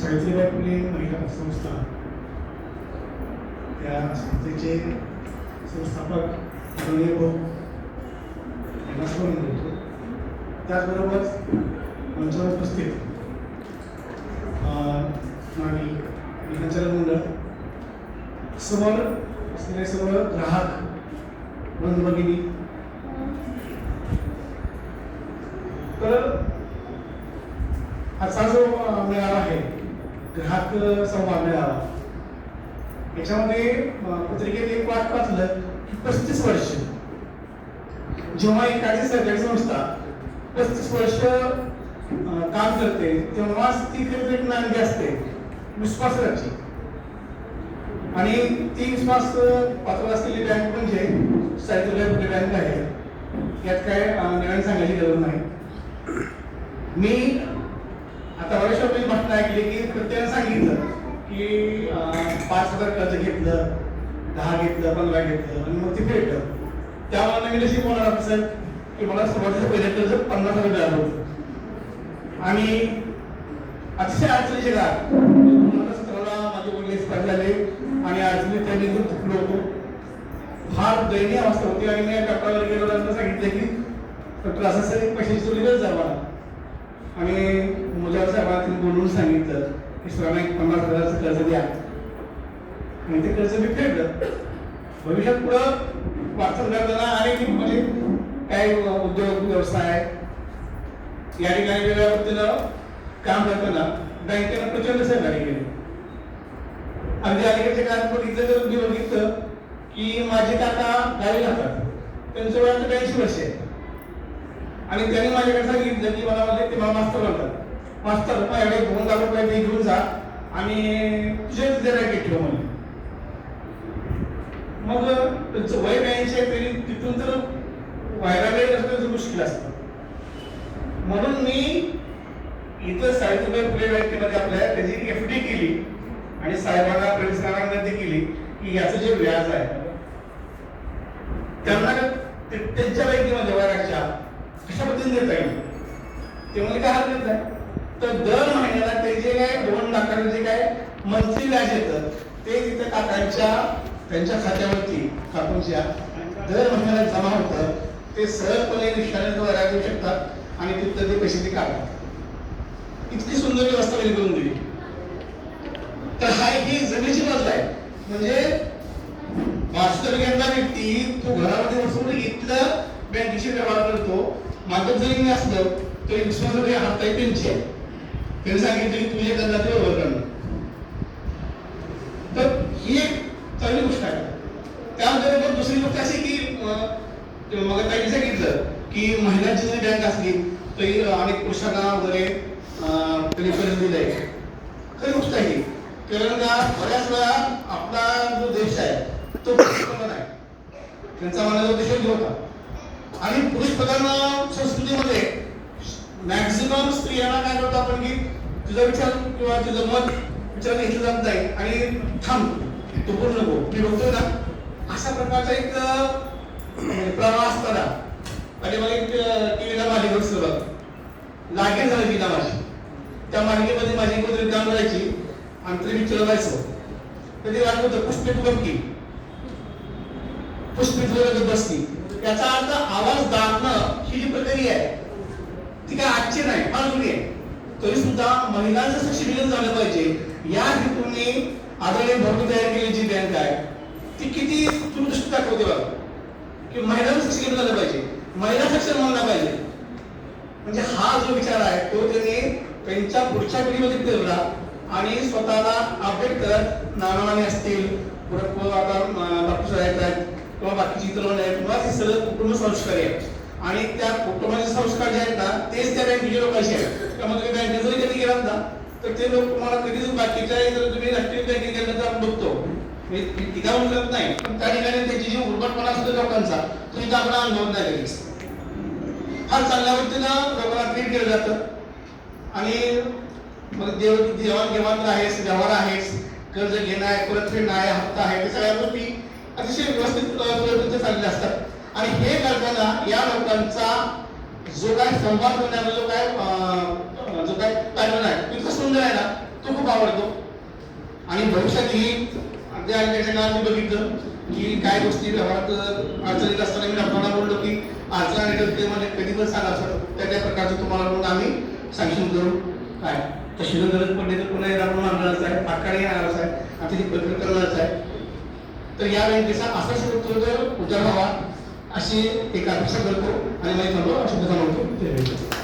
सावित्रीबाई फुले महिला संस्था. त्या संस्थेचे संस्थापक आदरणीय भाऊ यांना स्मरण करतो त्याचबरोबर मंचावर उपस्थित अं, माननीय मंडळ समोर असलेले सर्व ग्राहक बंधू भगिनी. तर आजचा जो मेळावा आहे ग्राहक संवाद मिळाला याच्यामध्ये पत्रिकेत एक वाट वाचलं की पस्तीस वर्ष. जेव्हा एखादी सरकारी संस्था पस्तीस वर्ष काम करते तेव्हाच ती खरेदी नांदी असते विश्वासाची आणि ती विश्वास पात्र असलेली बँक म्हणजे साहित्य बँक आहे. यात काय अ, नवीन सांगायची गरज नाही. मी आता मी वेळी घटना ऐकली की प्रत्येकाने सांगितलं की पाच हजार कर्ज घेतलं दहा घेतलं पंधरा घेतलं आणि मग ते फेडलं. त्यामुळे मी तशी बोलणार असेल की मला सुरुवातीचं पहिले कर्ज पन्नास हजार मिळालं होतं. आणि अतिशय अडचणीचे काळ दोन म्हणजे सतराला माझे वडील एक्सपायर झाले आणि अडचणीत त्यांनी खूप थकलो होतो. फार दयनीय अवस्था होती आणि मी डॉक्टरवर गेलो सांगितलं की डॉक्टर असं पैशाची चोरी गरज आहे मला. आणि मुलाच्या साहेबांनी बोलून सांगितलं की सरांना एक पन्नास हजाराचं कर्ज द्या. आणि ते कर्ज मी फेडलं. भविष्यात पुढं वाचन करताना अनेक म्हणजे काय उद्योग व्यवसाय या ठिकाणी वेगळ्या पद्धतीनं काम करताना बँकेनं प्रचंड सहकार्य केले. अगदी अलीकडच्या काळात बघितलं तर मी बघितलं की माझे काका गावी राहतात. त्यांचं वय आता ब्याऐंशी वर्ष आहे. आणि त्यांनी माझ्याकडे सांगितलं की मला म्हणजे ते मला मास्तर म्हणतात मास्तर माझ्याकडे दोन हजार रुपये ते घेऊन जा. आणि तुझे तिथे ठेव म्हणे. मग त्यांचं वय ब्याऐंशी आहे तरी तिथून तर व्हायला वेळ असणं मुश्किल असतं. म्हणून मी इथं सावित्रीबाई फुले बँकेमध्ये आपल्या त्याची एफ डी केली आणि साहेबांना प्रिन्सिपालांना विनंती केली की याचं जे व्याज आहे त्यांना त्यांच्या बँकेमध्ये वयाच्या कशा पद्धतीने देता येईल? ते म्हणजे काय हरकत नाही तर दर महिन्याला ते जे काय दोन लाखाचं जे काय मंथली व्याज येतं ते तिथे काकांच्या त्यांच्या खात्यावरती काकूंच्या दर महिन्याला जमा होतं ते सहजपणे निष्ठाने देऊ शकतात आणि तिथं ते पैसे ते काढतात. इतकी सुंदर व्यवस्था त्यांनी करून दिली. तर हा ही जमिनीची बाजू आहे. म्हणजे वास्तविकांना व्यक्ती तो घरामध्ये बसून इथलं बँकेचे व्यवहार करतो. मात्र जरी मी असलं तरी विश्वासाने हात आहे त्यांची आहे. त्यांनी सांगितलं की तुझे त्यांना ते वर्णन. तर ही एक चांगली गोष्ट आहे. त्याबरोबर दुसरी गोष्ट अशी की मग त्यांनी सांगितलं की महिलांची जरी बँक असली तरी अनेक पुरुषांना वगैरे अं, त्यांनी दिलंय. खरी गोष्ट आहे ही. कारण का बऱ्याच वेळा आपला जो देश आहे तो पुरुषप्रधान आहे त्यांचा मनाचा देश होता. आणि पुरुष प्रधान संस्कृतीमध्ये मॅक्झिमम स्त्रियांना काय करतो आपण की तुझा विचार किंवा तुझं मत विचार घेतलं जात नाही. आणि थांब तू बोलू नको. मी बघतोय ना? अशा प्रकारचा एक म्हणजे प्रवाह असताना. आणि मला एक टीव्हीला मालिका बघ लागेल झालं तिला माझी. त्या मालिकेमध्ये माझी एक काम करायची. आणि तरी मी चढवायचो तर ते वाटत होतं पुष्पित गमकी पुष्पित वगैरे बसती याचा अर्थ आवाज दाबणं ही जी प्रक्रिया आहे ती काय आजची नाही फार जुनी आहे तरी सुद्धा महिलांचं सक्षमीकरण झालं पाहिजे. या हेतूने आदरणीय भरपूर तयार केली जी बँक आहे ती किती दूरदृष्टी दाखवते बघा. की महिलांचं सक्षमीकरण झालं पाहिजे. महिला सक्षम म्हणला पाहिजे. म्हणजे हा जो विचार आहे तो त्यांनी त्यांच्या पुढच्या पिढीमध्ये ठेवला आणि स्वतःला अपडेट करत नानामाने असतील आता डॉक्टर साहेब आहेत किंवा बाकीची इतर आहेत किंवा ते सगळं कुटुंब संस्कारी आहेत. आणि त्या कुटुंबाचे संस्कार जे आहेत ना तेच त्या बँकेचे लोकांशी आहेत. त्यामुळे तुम्ही बँकेत जरी कधी गेलात ना तर ते लोक तुम्हाला कधीच बाकीच्या जर तुम्ही राष्ट्रीय बँकेत गेलं तर आपण बघतो. मी टीका म्हणत नाही. पण त्या ठिकाणी त्याची जी उर्बटपणा असतो लोकांचा तो इथं आपण अनुभव नाही हा फार चांगल्या पद्धतीनं लोकांना ट्रीट केलं जातं. आणि मग देव देवाणघेवाण आहेस व्यवहार आहेस कर्ज घेणं आहे परतफेड आहे हप्ता आहे त्या सगळ्या गोष्टी अतिशय व्यवस्थित चालले असतात. आणि हे करताना या लोकांचा जो काय संवाद होण्याचा जो काय जो काय पॅटर्न आहे तो आहे ना तो खूप आवडतो. आणि भविष्यातही ही मी बघितलं की काय गोष्टी व्यवहारात अडचणीत असताना मी डॉक्टरांना बोललो की अडचण आणि ते कधी पण सांगा सर. त्या त्या प्रकारचं तुम्हाला मग आम्ही सांगशील करू. काय? तशी जर गरज पडली तर पुन्हा येणार म्हणून आणणारच आहे. पाकाने येणारच आहे. आणि त्याची प्रक्रिया करणारच आहे. तर या बँकेचा असा सुरक्षित उद्या व्हावा अशी एक अपेक्षा करतो आणि मी म्हणतो अशुभ म्हणतो.